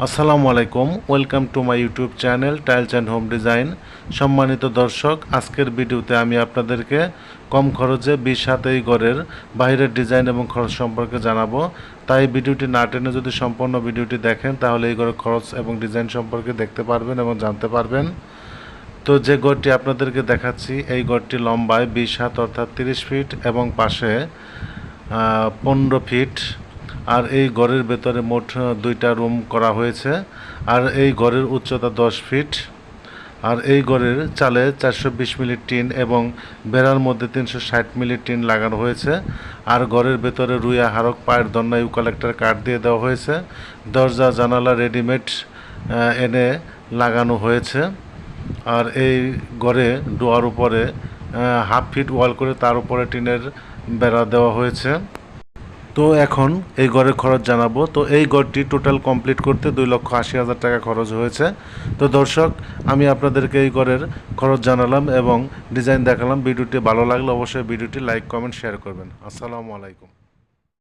আসসালামু আলাইকুম, welcome to my YouTube channel tiles and home design. সম্মানিত দর্শক, আজকের ভিডিওতে আমি আপনাদেরকে কম খরচে বিশ এই ঘরের বাইরের ডিজাইন এবং খরচ সম্পর্কে জানাব। তাই ভিডিওটি না টেনে যদি সম্পূর্ণ ভিডিওটি দেখেন, তাহলে এই ঘরের খরচ এবং ডিজাইন সম্পর্কে দেখতে পারবেন এবং জানতে পারবেন। তো যে গড়টি আপনাদেরকে দেখাচ্ছি, এই গড়টি লম্বায় বিশ হাত অর্থাৎ তিরিশ ফিট এবং পাশে পনেরো ফিট। আর এই ঘরের ভেতরে মোট দুইটা রুম করা হয়েছে। আর এই ঘরের উচ্চতা দশ ফিট। আর এই ঘরের চালে চারশো বিশ মিলি টিন এবং বেড়ার মধ্যে তিনশো ষাট মিলি টিন লাগানো হয়েছে। আর ঘরের ভেতরে রুইয়া হারক পায়ের দন্না ইউকালেক্টার কাঠ দিয়ে দেওয়া হয়েছে। দরজা, জানালা, রেডিমেড এনে লাগানো হয়েছে। আর এই ঘরে ডোয়ার উপরে হাফ ফিট ওয়াল করে তার উপরে টিনের বেড়া দেওয়া হয়েছে। তো এখন এই ঘরের খরচ জানাব। তো এই ঘরটি টোটাল কমপ্লিট করতে দুই লক্ষ আশি হাজার টাকা খরচ হয়েছে। তো দর্শক, আমি আপনাদেরকে এই ঘরের খরচ জানালাম এবং ডিজাইন দেখালাম। ভিডিওটি ভালো লাগলে অবশ্যই ভিডিওটি লাইক কমেন্ট শেয়ার করবেন। আসসালামু আলাইকুম।